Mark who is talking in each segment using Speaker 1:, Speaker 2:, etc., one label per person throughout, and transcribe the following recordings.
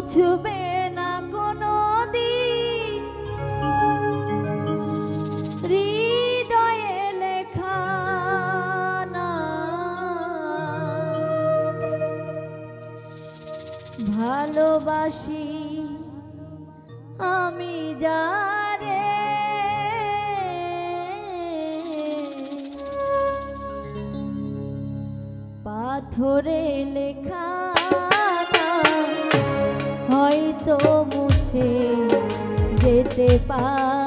Speaker 1: মুছবে না কোনো দিন হৃদয়ে লেখা না। ভালোবাসি আমি যারে। পাথরে লেখা হয়তো মুছে যেতে পারে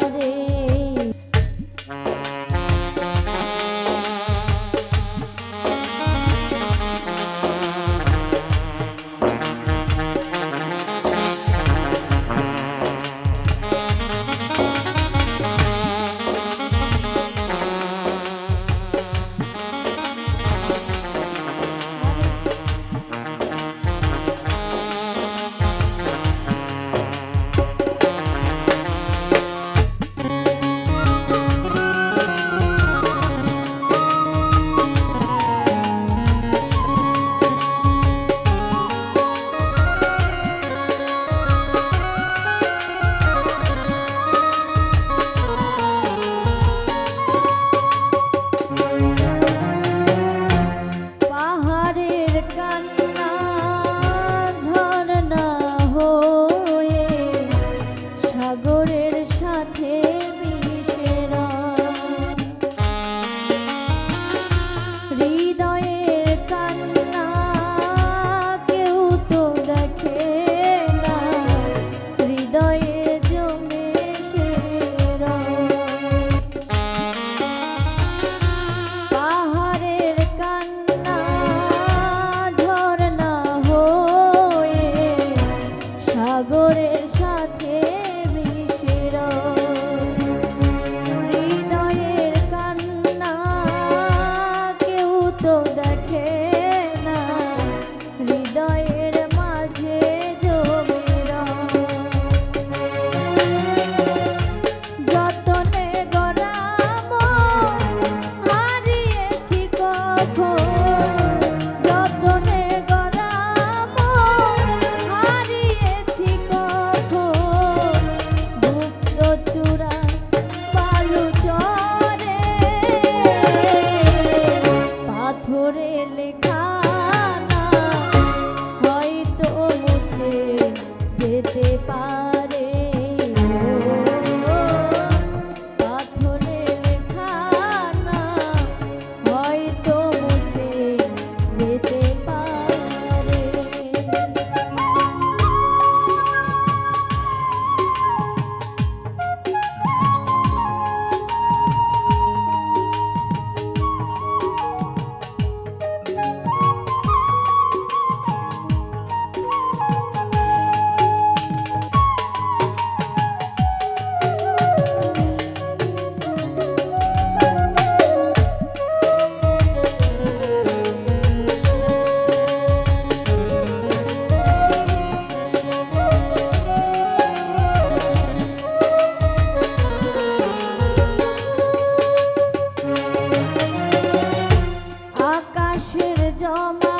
Speaker 1: জমা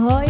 Speaker 1: Oi.